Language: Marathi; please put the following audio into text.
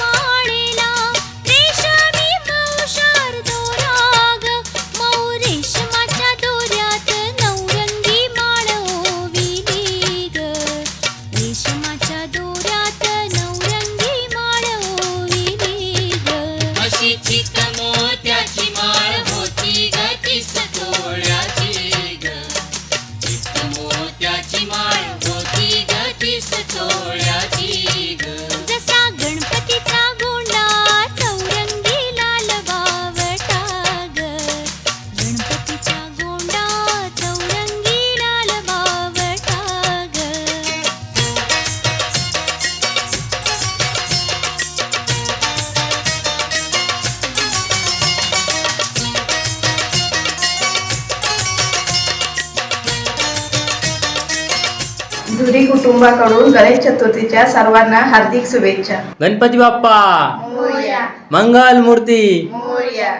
ಮಾಡಿದ धुरी कुटुंबाकडून गणेश चतुर्थीच्या सर्वांना हार्दिक शुभेच्छा. गणपती बाप्पा. मोरया. मंगल मूर्ती. मोरया.